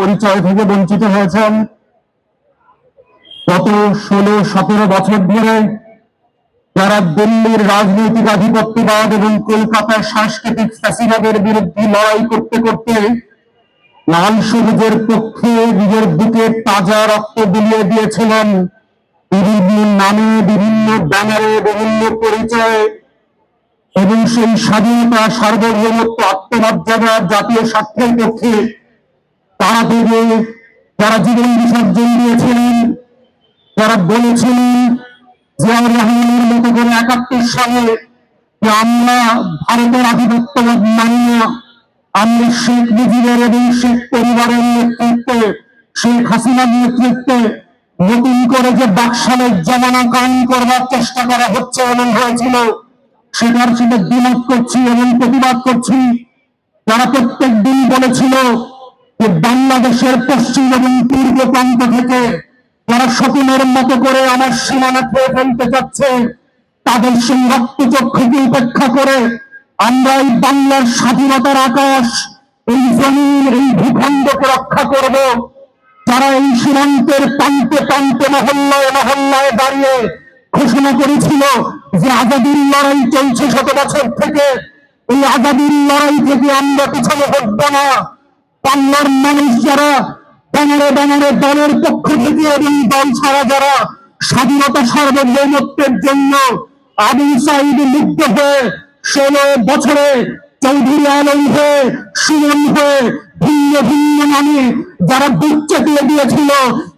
পরিচয় থেকে বঞ্চিত হয়েছেন। গত ষোলো, সতেরো বছর ধরে যারা দিল্লির রাজনৈতিক আধিপত্যবাদ এবং কলকাতার সাংস্কৃতিক ফ্যাসিবাদের বিরুদ্ধে লড়াই করতে করতে লাল সবুজের পক্ষে নিজের বুকে তাজা রক্ত বিলিয়ে দিয়েছিলেন। বিভিন্ন নামে, বিভিন্ন ব্যানারে বিভিন্ন পরিচয়ে এবং সেই স্বাধীনতা, সার্বভৌমত্ব, আত্মমর্যাদা জাতীয় স্বার্থের পক্ষে তারা দেবে তারা জীবন বিসর্জন দিয়েছিলেন যারা বলেছিলেন জিয়াউর রহমানের মতো করে একাত্তর সালে আমরা ভারতের আধিপত্যবাদ মানি না, আমরা শেখ মুজিবের এবং শেখ পরিবারের নেতৃত্বে, শেখ হাসিনার নেতৃত্বে নতুন করে যে বাকশালের জমানা কায়ন করবার চেষ্টা করা হচ্ছে এমন হয়েছিল, সেটার সাথে দ্বিমত করছি এবং প্রতিবাদ করছি। তারা প্রত্যেক দিন বলেছিল যে বাংলাদেশের পশ্চিম এবং পূর্ব প্রান্ত থেকে যারা স্বপ্নের মতো করে আমার সীমানা খেয়ে ফেলতে যাচ্ছে তাদের সেই রক্তচক্ষুকে উপেক্ষা করে আমরা এই বাংলার স্বাধীনতার আকাশ, এই জমিন, এই ভূখণ্ডকে রক্ষা করব। যারা এই সীমান্তের প্রান্তে প্রান্তে মহল্লায় মহল্লায় দাঁড়িয়ে ঘোষণা করেছিল যে আজাদির লড়াই চলছে শত বছর থেকে, এই আজাদির লড়াই থেকে আমরা পিছনে হটব না। বাংলার মানুষ যারা ব্যানারে ব্যানারে দলের পক্ষ থেকে এবং দল ছাড়া যারা স্বাধীনতা সার্বভৌমত্বের জন্য আবু সাইদ মুক্ত হয়ে ষোলো বছরে চৌধুরী আলম হয়ে, সুমন হয়ে ভিন্ন ভিন্ন নামে যারা চেপিয়ে দিয়েছিল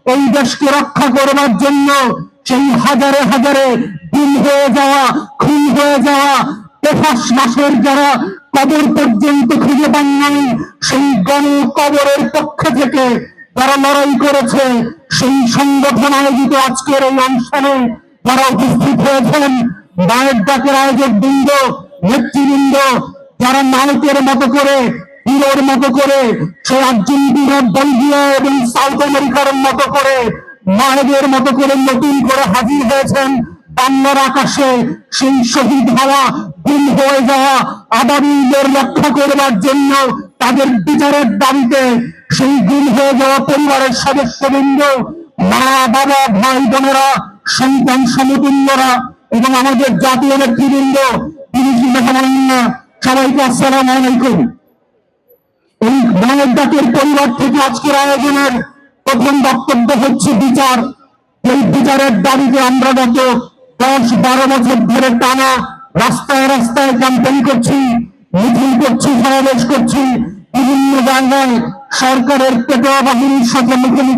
এই দেশকে রক্ষা করবার জন্য সেই হাজারে হাজারে দিন হয়ে যাওয়া, খুন হয়ে যাওয়া মাসের যারা কবর পর্যন্ত খুঁজে পান নাই, সেই গণ কবরের পক্ষ থেকে যারা লড়াই করেছে, সেই সংগঠন আয়োজিত আজকের এই অনুষ্ঠানে যারা উপস্থিত হয়েছেন, মায়ের ডাকের আয়োজক বৃন্দ, নেতৃবৃন্দ, যারা নায়কের মতো করে, হিরোর মতো করে সে আর্জেন্টিনা বেলজিয়া এবং সাউথ আমেরিকার মতো করে, মায়েদের মতো করে নতুন করে হাজির হয়েছেন। বাংলার আকাশে সেই শহীদ হওয়া, গুম হয়ে যাওয়া আবাবিদের রক্ষা করবার জন্য তাদের বিচারের দাবিতে সেই গুম হয়ে যাওয়া পরিবারের সদস্যবৃন্দ, মা, বাবা, ভাই, বোনেরা, সন্তান সমতুল্যরা এবং আমাদের জাতীয় নেতৃবৃন্দ সবাইকে আসসালাম আলাইকুম। এই মায়ের ডাকের পরিবার থেকে আজকের আয়োজনের প্রথম বক্তব্য হচ্ছে বিচার। এই বিচারের দাবিতে আমরা গত দশ বারো বছর ধরে টানা রাস্তায় রাস্তায় ক্যাম্পেইন করছি, মিছিল করছি, সমাবেশ করছি, বিভিন্ন জায়গায় সরকারের পেটোয়া বাহিনীর সাথে মুখোমুখি